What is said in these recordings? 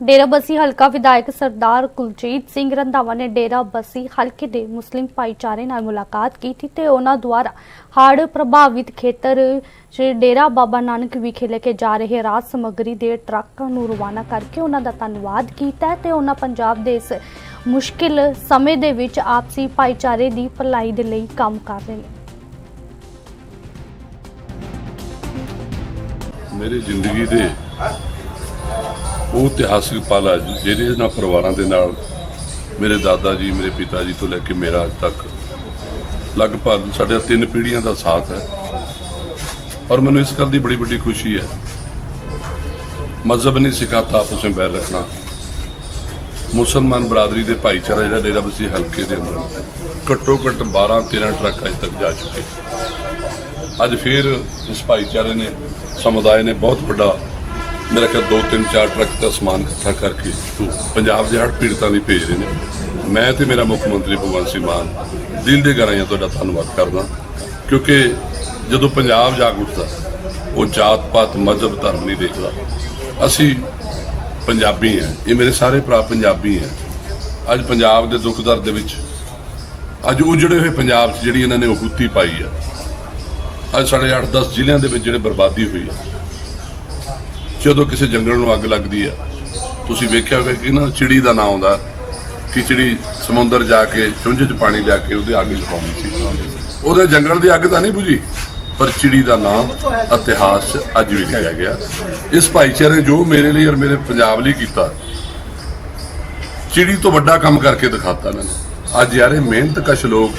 ਡੇਰਾਬੱਸੀ ਹਲਕਾ ਵਿਧਾਇਕ ਸਰਦਾਰ ਕੁਲਜੀਤ ਸਿੰਘ ਰੰਧਾਵਾ ਨੇ ਡੇਰਾਬੱਸੀ ਹਲਕੇ ਦੇ ਮੁਸਲਿਮ ਭਾਈਚਾਰੇ ਨਾਲ ਮੁਲਾਕਾਤ ਕੀਤੀ ਤੇ ਉਹਨਾਂ ਦੁਆਰਾ ਹੜ੍ਹ ਪ੍ਰਭਾਵਿਤ ਖੇਤਰ ਚ ਡੇਰਾ ਬਾਬਾ ਨਾਨਕ ਵਿਖੇ ਲੈ ਕੇ ਜਾ ਰਹੇ ਰਾਜ ਸਮੱਗਰੀ ਦੇ ਟਰੱਕਾਂ ਨੂੰ ਰਵਾਨਾ ਕਰਕੇ ਉਹਨਾਂ ਦਾ ਧੰਨਵਾਦ ਕੀਤਾ ਹੈ ਤੇ ਉਹਨਾਂ ਪੰਜਾਬ ਦੇ ਇਸ ਮੁਸ਼ਕਿਲ ਸਮੇਂ ਦੇ ਵਿੱਚ ਆਪਸੀ ਭਾਈਚਾਰੇ ਦੀ ਭਲਾਈ ਦੇ ਲਈ ਕੰਮ ਕਰ ਰਹੇ ਨੇ। ਮੇਰੀ ਜ਼ਿੰਦਗੀ ਦੇ ਉਹ ਇਤਿਹਾਸਿਕ ਪਲ ਆ ਜਿਹੜੇ ਇਹਨਾਂ ਪਰਿਵਾਰਾਂ ਦੇ ਨਾਲ ਮੇਰੇ ਦਾਦਾ ਜੀ, ਮੇਰੇ ਪਿਤਾ ਜੀ ਤੋਂ ਲੈ ਕੇ ਮੇਰਾ ਅੱਜ ਤੱਕ ਲਗਭਗ ਸਾਡੇ ਤਿੰਨ ਪੀੜ੍ਹੀਆਂ ਦਾ ਸਾਥ ਹੈ। ਔਰ ਮੈਨੂੰ ਇਸ ਗੱਲ ਦੀ ਬੜੀ ਵੱਡੀ ਖੁਸ਼ੀ ਹੈ। ਮਜ਼ਹਬ ਨਹੀਂ ਸਿਖਾਤਾ ਆਪਸ ਵਿੱਚ ਬੈਰ ਰੱਖਣਾ। ਮੁਸਲਮਾਨ ਬਰਾਦਰੀ ਦੇ ਭਾਈਚਾਰਾ ਜਿਹੜਾ ਡੇਰਾ ਬਸੀ ਹਲਕੇ ਦੇ ਅੰਦਰ ਘੱਟੋ ਘੱਟ 12 13 ਟਰੱਕ ਅੱਜ ਤੱਕ ਜਾ ਚੁੱਕੇ। ਅੱਜ ਫਿਰ ਇਸ ਭਾਈਚਾਰੇ ਨੇ, ਸਮੁਦਾਇ ਨੇ ਬਹੁਤ ਵੱਡਾ ਮੇਰਾ ਖਿਆਲ ਦੋ ਤਿੰਨ ਚਾਰ ਟਰੱਕ ਦਾ ਸਮਾਨ ਇਕੱਠਾ ਕਰਕੇ ਪੰਜਾਬ ਦੇ ਹੜ੍ਹ ਪੀੜਤਾਂ ਲਈ ਭੇਜ ਰਹੇ ਨੇ। ਮੈਂ ਤੇ ਮੇਰਾ ਮੁੱਖ ਮੰਤਰੀ ਭਗਵੰਤ ਸਿੰਘ ਮਾਨ ਦਿਲ ਦੇ ਗਰਾਈਆਂ ਤੁਹਾਡਾ ਧੰਨਵਾਦ ਕਰਦਾ। ਕਿਉਂਕਿ ਜਦੋਂ ਪੰਜਾਬ ਜਾਗ ਉੱਠਦਾ, ਉਹ ਜਾਤ ਪਾਤ, ਮਜ਼ਹਬ, ਧਰਮ ਨਹੀਂ ਦੇਖਦਾ। ਅਸੀਂ ਪੰਜਾਬੀ ਹਾਂ। ਇਹ ਮੇਰੇ ਸਾਰੇ ਭਰਾ ਪੰਜਾਬੀ ਹੈ। ਅੱਜ ਪੰਜਾਬ ਦੇ ਦੁੱਖ ਦਰਦ ਦੇ ਵਿੱਚ, ਅੱਜ ਉਜੜੇ ਹੋਏ ਪੰਜਾਬ 'ਚ ਜਿਹੜੀ ਇਹਨਾਂ ਨੇ ਉਹੂਤੀ ਪਾਈ ਆ। ਅੱਜ ਸਾਡੇ 8-10 ਜ਼ਿਲ੍ਹਿਆਂ ਦੇ ਵਿੱਚ ਜਿਹੜੇ ਬਰਬਾਦੀ ਹੋਈ ਆ। ਜਦੋਂ ਕਿਸੇ ਜੰਗਲ ਨੂੰ ਅੱਗ ਲੱਗਦੀ ਆ, ਤੁਸੀਂ ਵੇਖਿਆ ਹੋਵੇ ਕਿ ਨਾ ਚਿੜੀ ਦਾ ਨਾਂ ਆਉਂਦਾ, ਕਿ ਚਿੜੀ ਸਮੁੰਦਰ ਜਾ ਕੇ, ਚੁੰਝ 'ਚ ਪਾਣੀ ਲਿਆ ਕੇ ਉਹਦੇ ਅੱਗ ਲਗਾਉਂਦੀ ਸੀ। ਉਹਦੇ ਜੰਗਲ ਦੀ ਅੱਗ ਤਾਂ ਨਹੀਂ ਬੁਝੀ, ਪਰ ਚਿੜੀ ਦਾ ਨਾਮ ਇਤਿਹਾਸ 'ਚ ਅੱਜ ਵੀ ਲਿਖਿਆ ਗਿਆ। ਇਸ ਭਾਈਚਾਰੇ ਨੇ ਜੋ ਮੇਰੇ ਲਈ ਔਰ ਮੇਰੇ ਪੰਜਾਬ ਲਈ ਕੀਤਾ, ਚਿੜੀ ਤੋਂ ਵੱਡਾ ਕੰਮ ਕਰਕੇ ਦਿਖਾਤਾ ਇਹਨਾਂ ਨੇ। ਅੱਜ ਯਾਰ ਮਿਹਨਤ ਕਸ਼ ਲੋਕ,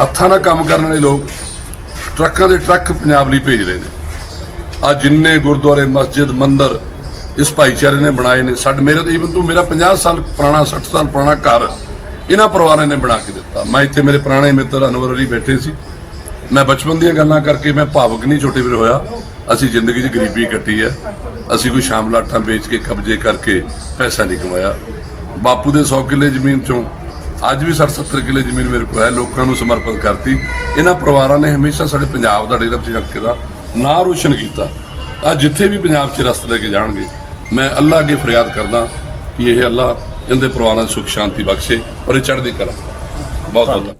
ਹੱਥਾਂ ਨਾਲ ਕੰਮ ਕਰਨ ਵਾਲੇ ਲੋਕ, ਟਰੱਕਾਂ ਦੇ ਟਰੱਕ ਪੰਜਾਬ ਲਈ ਭੇਜ ਰਹੇ ਨੇ। ਆ ਜਿੰਨੇ ਗੁਰਦੁਆਰੇ ਮਸਜਿਦ, ਮੰਦਰ ਇਸ ਭਾਈਚਾਰੇ ਨੇ ਬਣਾਏ ਨੇ, ਸਾਡੇ ਮੇਰੇ ਤਾਂ ਈਵਨ ਤੂੰ ਮੇਰਾ 50 ਸਾਲ ਪੁਰਾਣਾ 60 ਸਾਲ ਪੁਰਾਣਾ ਘਰ, ਇਹਨਾਂ ਪਰਿਵਾਰਾਂ ਨੇ ਬਣਾ ਕੇ ਦਿੱਤਾ। ਮੈਂ ਇੱਥੇ ਮੇਰੇ ਪੁਰਾਣੇ ਮਿੱਤਰ ਅਨਵਰ ਅਲੀ ਬੈਠੇ ਸੀ। ਮੈਂ ਬਚਪਨ ਦੀਆਂ ਗੱਲਾਂ ਕਰਕੇ ਮੈਂ ਭਾਵਕ ਨਹੀਂ ਛੋਟੇ ਵੀਰ ਹੋਇਆ। ਅਸੀਂ ਜ਼ਿੰਦਗੀ 'ਚ ਗਰੀਬੀ ਕੱਟੀ ਹੈ। ਅਸੀਂ ਕੋਈ ਸ਼ਾਮ ਲਾਟਾਂ ਵੇਚ ਕੇ ਕਬਜ਼ੇ ਕਰਕੇ ਪੈਸਾ ਨਹੀਂ ਕਮਾਇਆ। ਬਾਪੂ ਦੇ 100 ਕਿੱਲੇ ਜ਼ਮੀਨ ਚੋਂ ਅੱਜ ਵੀ 60 70 ਕਿੱਲੇ ਜ਼ਮੀਨ ਮੇਰੇ ਕੋਲ ਹੈ। ਲੋਕਾਂ ਨੂੰ ਸਮਰਪਿਤ ਕਰਤੀ। ਇਹਨਾਂ ਪਰਿਵਾਰਾਂ ਨੇ ਹਮੇਸ਼ਾ ਸਾਡੇ ਪੰਜਾਬ ਦਾ ਡੇਰਾ ਬਸੀ ਦਾ ਨਾਂ ਰੋਸ਼ਨ ਕੀਤਾ। ਅੱਜ ਜਿੱਥੇ ਵੀ ਪੰਜਾਬ 'ਚ ਰਸਤੇ ਲੈ ਕੇ ਜਾਣਗੇ, ਮੈਂ ਅੱਲਾ ਅੱਗੇ ਫਰਿਆਦ ਕਰਦਾ ਕਿ ਇਹ ਅੱਲਾ ਇਹਦੇ ਪਰਿਵਾਰਾਂ ਨੂੰ ਸੁਖ ਸ਼ਾਂਤੀ ਬਖਸ਼ੇ ਔਰ ਇਹ ਚੜ੍ਹਦੀ ਕਲਾ। ਬਹੁਤ ਬਹੁਤ